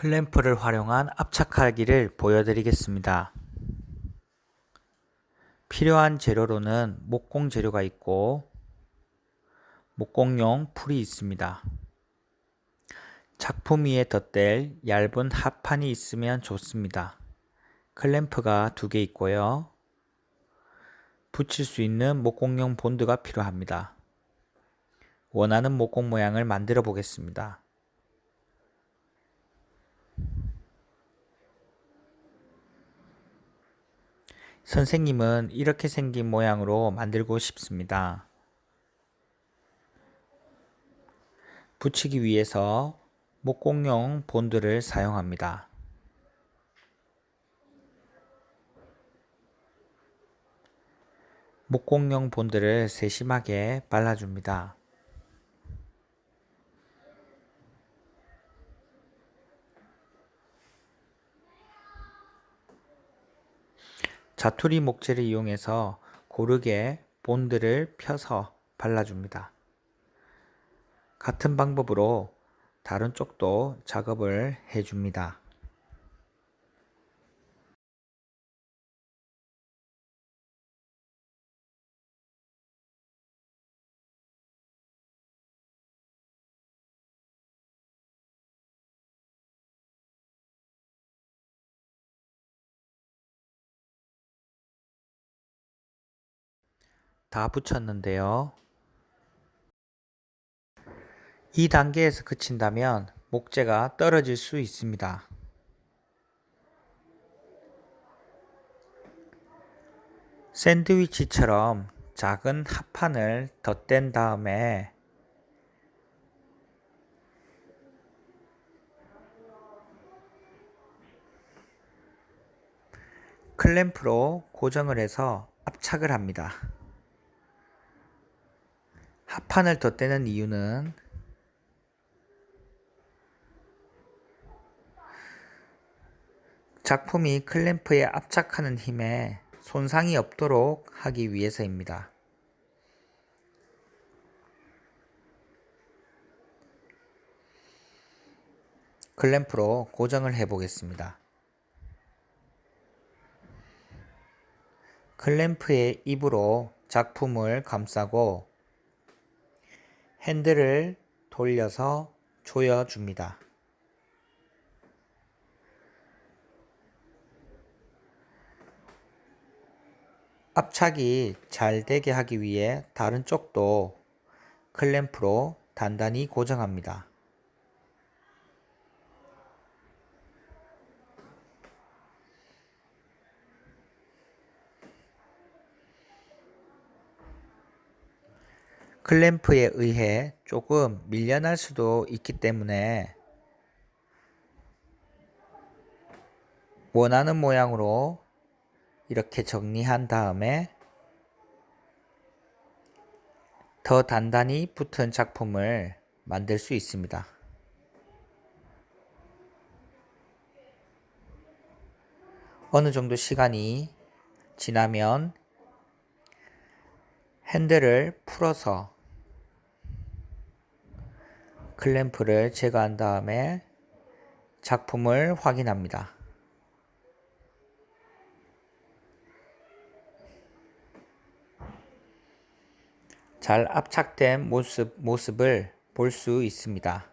클램프를 활용한 압착하기를 보여드리겠습니다. 필요한 재료로는 목공 재료가 있고 목공용 풀이 있습니다. 작품 위에 덧댈 얇은 합판이 있으면 좋습니다. 클램프가 두 개 있고요. 붙일 수 있는 목공용 본드가 필요합니다. 원하는 목공 모양을 만들어 보겠습니다. 선생님은 이렇게 생긴 모양으로 만들고 싶습니다. 붙이기 위해서 목공용 본드를 사용합니다. 목공용 본드를 세심하게 발라줍니다. 자투리 목재를 이용해서 고르게 본드를 펴서 발라줍니다. 같은 방법으로 다른 쪽도 작업을 해줍니다. 다 붙였는데요. 이 단계에서 그친다면 목재가 떨어질 수 있습니다. 샌드위치처럼 작은 합판을 덧댄 다음에 클램프로 고정을 해서 압착을 합니다. 합판을 덧대는 이유는 작품이 클램프에 압착하는 힘에 손상이 없도록 하기 위해서입니다. 클램프로 고정을 해 보겠습니다. 클램프의 입으로 작품을 감싸고 핸들을 돌려서 조여줍니다. 압착이 잘 되게 하기 위해 다른 쪽도 클램프로 단단히 고정합니다. 클램프에 의해 조금 밀려날 수도 있기 때문에 원하는 모양으로 이렇게 정리한 다음에 더 단단히 붙은 작품을 만들 수 있습니다. 어느 정도 시간이 지나면 핸들을 풀어서 클램프를 제거한 다음에 작품을 확인합니다. 잘 압착된 모습, 모습을 볼 수 있습니다.